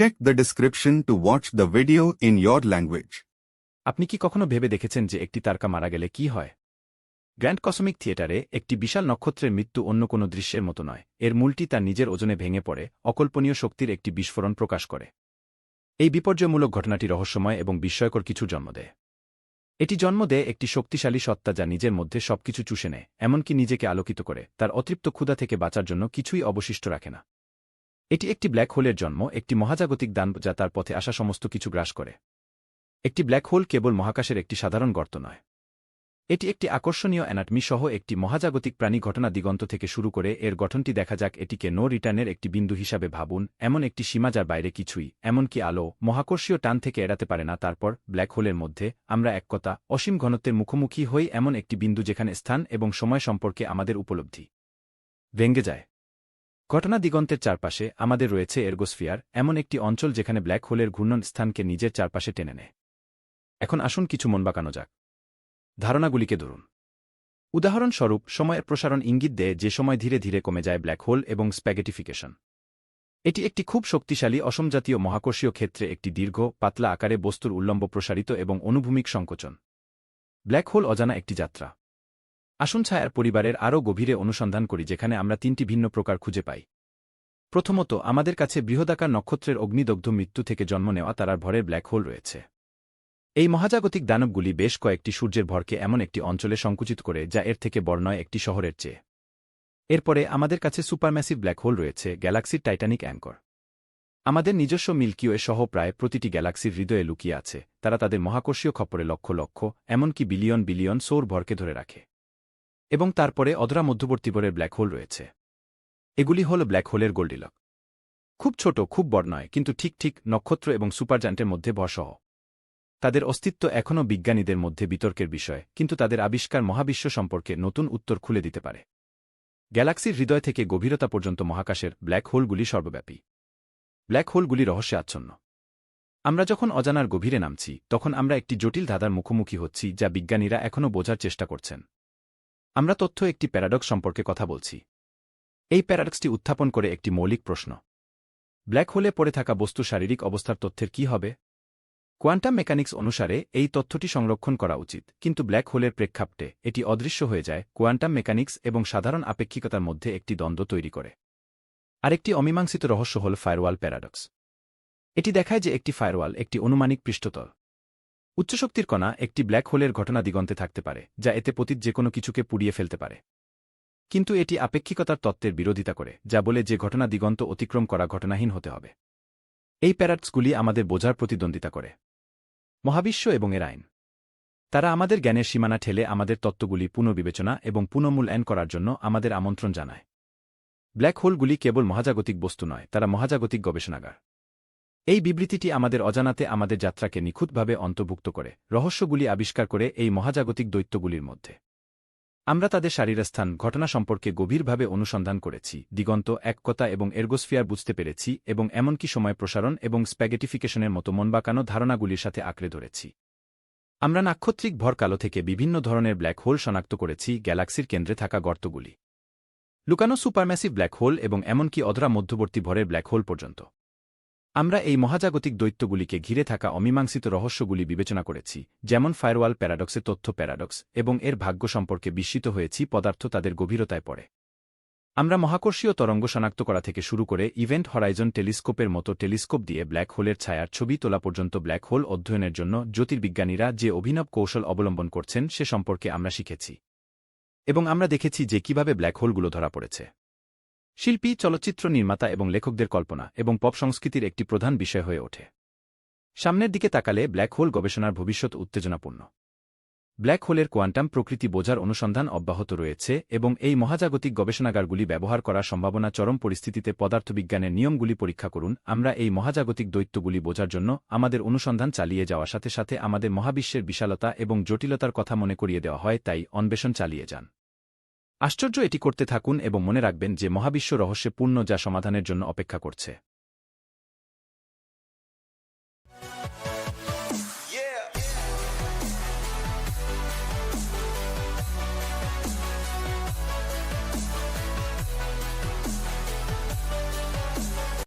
Check the description to watch the video in your language. আপনি কি কখনো ভেবে দেখেছেন যে একটি তারকা মারা গেলে কি হয়? গ্র্যান্ড কসমিক থিয়েটারে একটি বিশাল নক্ষত্রের মৃত্যু অন্য কোনো দৃশ্যের মতো নয়। এর মূলটি তার নিজের ওজনে ভেঙে পড়ে, অকল্পনীয় শক্তির একটি বিস্ফোরণ প্রকাশ করে। এই বিপর্যয়মূলক ঘটনাটি রহস্যময় এবং বিস্ময়কর কিছু জন্ম দেয়। এটি জন্ম দেয় একটি শক্তিশালী সত্তা যা নিজের মধ্যে সবকিছু চুষে নেয়, এমনকি নিজেকে আলোকিত করে। তার অতৃপ্ত ক্ষুধা থেকে বাঁচার জন্য কিছুই অবশিষ্ট রাখে না। এটি একটি ব্ল্যাক হোলের জন্ম, একটি মহাজাগতিক দান যা তার পথে আসা সমস্ত কিছু গ্রাস করে। একটি ব্ল্যাক হোল কেবল মহাকাশের একটি সাধারণ গর্ত নয়। এটি একটি আকর্ষণীয় অ্যানাটমি সহ একটি মহাজাগতিক প্রাণী ঘটনা দিগন্ত থেকে শুরু করে এর গঠনটি দেখা যাক এটিকে নো রিটার্নের একটি বিন্দু হিসাবে ভাবুন, এমন একটি সীমা যার বাইরে কিছুই, এমনকি আলো, মহাকর্ষীয় টান থেকে এড়াতে পারে না। তারপর, ব্ল্যাক হোলের মধ্যে আমরা এক কথা, অসীম ঘনত্বের মুখোমুখি হই এমন একটি বিন্দু যেখানে স্থান এবং সময় সম্পর্কে আমাদের উপলব্ধি। ভেঙ্গে যায়। ঘটনা দিগন্তের চারপাশে আমাদের রয়েছে এর্গোস্ফিয়ার, এমন একটি অঞ্চল যেখানে ব্ল্যাক হোলের ঘূর্ণন স্থানকে নিজের চারপাশে টেনে নেয়। এখন আসুন কিছু মন বাঁকানো যাক। ধারণাগুলিকে ধরুন। উদাহরণস্বরূপ, সময়ের প্রসারণ ইঙ্গিত দেয় যে সময় ধীরে ধীরে কমে যায় ব্ল্যাক হোল এবং স্প্যাগেটিফিকেশন। এটি একটি খুব শক্তিশালী অসমজাতীয় মহাকর্ষীয় ক্ষেত্রে একটি দীর্ঘ, পাতলা আকারে বস্তুর উল্লম্ব প্রসারিত এবং অনুভূমিক সংকোচন। ব্ল্যাক হোল অজানা একটি যাত্রা। আসুন ছায়ার পরিবারের আরও গভীরে অনুসন্ধান করি যেখানে আমরা তিনটি ভিন্ন প্রকার খুঁজে পাই। প্রথমত, আমাদের কাছে বৃহদাকার নক্ষত্রের অগ্নিদগ্ধ মৃত্যু থেকে জন্ম নেওয়া তারার ভরের ব্ল্যাক হোল রয়েছে। এই মহাজাগতিক দানবগুলি বেশ কয়েকটি সূর্যের ভরকে এমন একটি অঞ্চলে সংকুচিত করে, যা এর থেকে বর্ণয় একটি শহরের চেয়ে। এরপরে, আমাদের কাছে সুপারম্যাসিভ ব্ল্যাক হোল রয়েছে গ্যালাক্সির টাইটানিক অ্যাঙ্কর। আমাদের নিজস্ব মিল্কিওয়ে সহ প্রায় প্রতিটি গ্যালাক্সির হৃদয়ে লুকিয়ে আছে। তারা তাদের মহাকর্ষীয় খপ্পরে লক্ষ লক্ষ, এমনকি বিলিয়ন বিলিয়ন সৌর ভরকে ধরে রাখে। এবং তারপরে অধরা মধ্যবর্তীবরের ব্ল্যাক হোল রয়েছে। এগুলি হল ব্ল্যাক হোলের গোল্ডিলক। খুব ছোট, খুব বড় নয়, কিন্তু ঠিক ঠিক নক্ষত্র এবং সুপারজান্টের মধ্যে ভরসহ। তাদের অস্তিত্ব এখনও বিজ্ঞানীদের মধ্যে বিতর্কের বিষয়, কিন্তু তাদের আবিষ্কার মহাবিশ্ব সম্পর্কে নতুন উত্তর খুলে দিতে পারে। গ্যালাক্সির হৃদয় থেকে গভীরতা পর্যন্ত মহাকাশের ব্ল্যাক হোলগুলি সর্বব্যাপী। ব্ল্যাক হোলগুলি রহস্যে আচ্ছন্ন। আমরা যখন অজানার গভীরে নামছি, তখন আমরা একটি জটিল ধাঁধার মুখোমুখি হচ্ছি যা বিজ্ঞানীরা এখনও বোঝার চেষ্টা করছেন। আমরা তথ্য একটি প্যারাডক্স সম্পর্কে কথা বলছি। এই প্যারাডক্সটি উত্থাপন করে একটি মৌলিক প্রশ্ন। ব্ল্যাক হোলে পড়ে থাকা বস্তু শারীরিক অবস্থার তথ্যের কি হবে? কোয়ান্টাম মেকানিক্স অনুসারে এই তথ্যটি সংরক্ষণ করা উচিত, কিন্তু ব্ল্যাক হোলের প্রেক্ষাপটে এটি অদৃশ্য হয়ে যায় কোয়ান্টাম মেকানিক্স এবং সাধারণ আপেক্ষিকতার মধ্যে একটি দ্বন্দ্ব তৈরি করে। আরেকটি অমীমাংসিত রহস্য হল ফায়ারওয়াল প্যারাডক্স। এটি দেখায় যে একটি ফায়ারওয়াল একটি অনুমানিক পৃষ্ঠতল। উচ্চশক্তির কণা একটি ব্ল্যাক হোলের ঘটনা দিগন্তে থাকতে পারে, যা এতে পতীত যে কোনো কিছুকে পুড়িয়ে ফেলতে পারে। কিন্তু এটি আপেক্ষিকতার তত্ত্বের বিরোধিতা করে, যা বলে যে ঘটনা দিগন্ত অতিক্রম করা ঘটনাহীন হতে হবে। এই প্যারাটসগুলি আমাদের বোঝার প্রতিদ্বন্দ্বিতা করে। মহাবিশ্ব এবং এর আইন। তারা আমাদের জ্ঞানের সীমানা ঠেলে আমাদের তত্ত্বগুলি পুনর্বিবেচনা এবং পুনঃমূল্যায়ন করার জন্য আমাদের আমন্ত্রণ জানায়। ব্ল্যাক হোলগুলি কেবল মহাজাগতিক বস্তু নয়, তারা মহাজাগতিক গবেষণাগার। এই বিবৃতিটি আমাদের অজানাতে আমাদের যাত্রাকে নিখুঁতভাবে অন্তর্ভুক্ত করে, রহস্যগুলি আবিষ্কার করে এই মহাজাগতিক দৈত্যগুলির মধ্যে। আমরা তাদের শারীরস্থান, ঘটনা সম্পর্কে গভীরভাবে অনুসন্ধান করেছি, দিগন্ত, এককতা এবং এর্গোস্ফিয়ার বুঝতে পেরেছি এবং এমনকি সময় প্রসারণ এবং স্প্যাগেটিফিকেশনের মতো মনবাকানো ধারণাগুলির সাথে আঁকড়ে ধরেছি। আমরা নাক্ষত্রিক ভর কালো থেকে বিভিন্ন ধরনের ব্ল্যাক হোল শনাক্ত করেছি গ্যালাক্সির কেন্দ্রে থাকা গর্তগুলি। লুকানো সুপারম্যাসিভ ব্ল্যাক হোল এবং এমনকি অধরা মধ্যবর্তী ভরের ব্ল্যাক হোল পর্যন্ত। আমরা এই মহাজাগতিক দৈত্যগুলিকে ঘিরে থাকা অমীমাংসিত রহস্যগুলি বিবেচনা করেছি, যেমন ফায়ারওয়াল প্যারাডক্সে তথ্য প্যারাডক্স এবং এর ভাগ্য সম্পর্কে বিস্মিত হয়েছি পদার্থ তাদের গভীরতায় পড়ে। আমরা মহাকর্ষীয় তরঙ্গ শনাক্ত করা থেকে শুরু করে ইভেন্ট হরাইজন টেলিস্কোপের মতো টেলিস্কোপ দিয়ে ব্ল্যাক হোলের ছায়ার ছবি তোলা পর্যন্ত ব্ল্যাক হোল অধ্যয়নের জন্য জ্যোতির্বিজ্ঞানীরা যে অভিনব কৌশল অবলম্বন করছেন সে সম্পর্কে আমরা শিখেছি। এবং আমরা দেখেছি যে কীভাবে ব্ল্যাক হোলগুলো ধরা পড়েছে। শিল্পী, চলচ্চিত্র নির্মাতা এবং লেখকদের কল্পনা এবং পপ সংস্কৃতির একটি প্রধান বিষয় হয়ে ওঠে। সামনের দিকে তাকালে ব্ল্যাক হোল গবেষণার ভবিষ্যৎ উত্তেজনাপূর্ণ। ব্ল্যাক হোলের কোয়ান্টাম প্রকৃতি বোঝার অনুসন্ধান অব্যাহত রয়েছে এবং এই মহাজাগতিক গবেষণাগারগুলি ব্যবহার করার সম্ভাবনা চরম পরিস্থিতিতে পদার্থবিজ্ঞানের নিয়মগুলি পরীক্ষা করুন। আমরা এই মহাজাগতিক দৈত্যগুলি বোঝার জন্য আমাদের অনুসন্ধান চালিয়ে যাওয়ার সাথে সাথে আমাদের মহাবিশ্বের বিশালতা এবং জটিলতার কথা মনে করিয়ে দেওয়া হয়, তাই অন্বেষণ চালিয়ে যান। আশ্চর্য এটি করতে থাকুন এবং মনে রাখবেন যে মহাবিশ্ব রহস্যে পূর্ণ যা সমাধানের জন্য অপেক্ষা করছে।